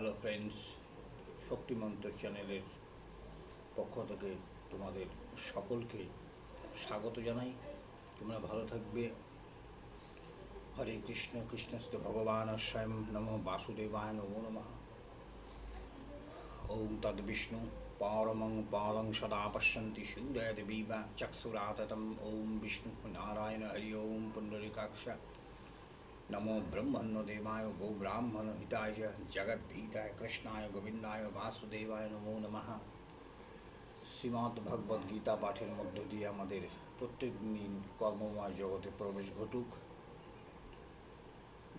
Hello friends, শক্তিমন্ত চ্যানেলের পক্ষ থেকে তোমাদের সকলকে স্বাগত জানাই। তোমরা ভালো থাকবে। হরে কৃষ্ণ, কৃষ্ণস্ত ভগবান, স্বয়ং নম বাসুদেবায় নমো নমঃ। ওম তদ বিষ্ণু পারমং পারং সদা পশ্যন্তি সূর্যয় দেবীবা চক্ষুরাততম। ওম বিষ্ণু নারায়ণ হরি ওম পুণ্ডরিকাক্ষ। নমো গো ব্রাহ্মণ হিতায় জগদ্ভীতায় কৃষ্ণায় গোবিন্দায় বাসুদেবায় নমো নমঃ শ্রীমদ্ ভগবদ গীতা পাঠের মধ্য দিয়ে আমাদের প্রত্যেক দিন কর্মময় জগতে প্রবেশ ঘটুক।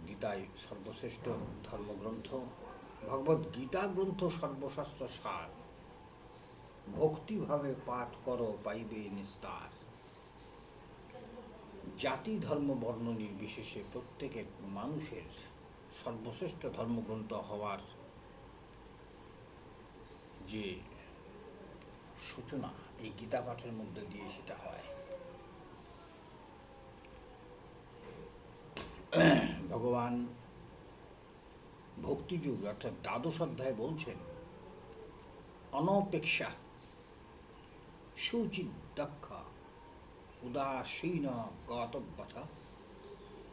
গীতায় সর্বশ্রেষ্ঠ ধর্মগ্রন্থ, ভগবদ গীতা গ্রন্থ সর্বশাস্ত্র সার। ভক্তিভাবে পাঠ করো, পাইবে নিস্তার। জাতি, ধর্ম, বর্ণ নির্বিশেষে প্রত্যেকের মানুষের সর্বশ্রেষ্ঠ ধর্মগ্রন্থ হওয়ার যে সূচনা এই গীতা পাঠের মধ্যে দিয়ে সেটা হয়। ভগবান ভক্তিযুগ অর্থাৎ দ্বাদশ অধ্যায় বলছেন, অনপেক্ষা সুচিত দক্ষ উদাসীন গতব্যথ।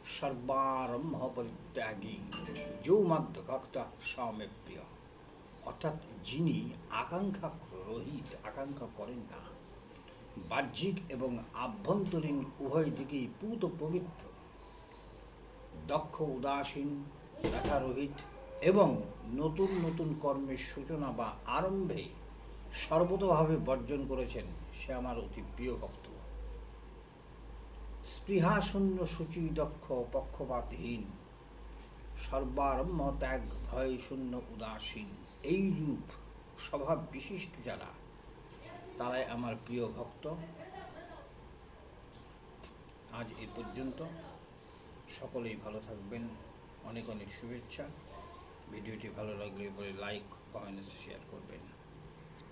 সর্বারম্ভ পরিত্যাগী যৌমাদ্য ভক্ত স্বামে প্রিয় অর্থাৎ যিনি আকাঙ্ক্ষা রহিত, আকাঙ্ক্ষা করেন না। বাহ্যিক এবং আভ্যন্তরীণ উভয় দিকেই পূত পবিত্র। দক্ষ, উদাসীন, ব্যথারহিত এবং নতুন নতুন কর্মের সূচনা বা আরম্ভে সর্বতভাবে বর্জন করেছেন সে আমার অতি প্রিয় ভক্ত। স্পৃহাশূন্য সূচি দক্ষ, পক্ষপাতহীন। সর্বারম্ভ ত্যাগ ভয় শূন্য উদাসীন। এই রূপ স্বভাব বিশিষ্ট যারা, তারাই আমার প্রিয় ভক্ত। আজ এ পর্যন্ত। সকলেই ভালো থাকবেন। অনেক অনেক শুভেচ্ছা। ভিডিওটি ভালো লাগলে পরে লাইক কমেন্ট শেয়ার করবেন।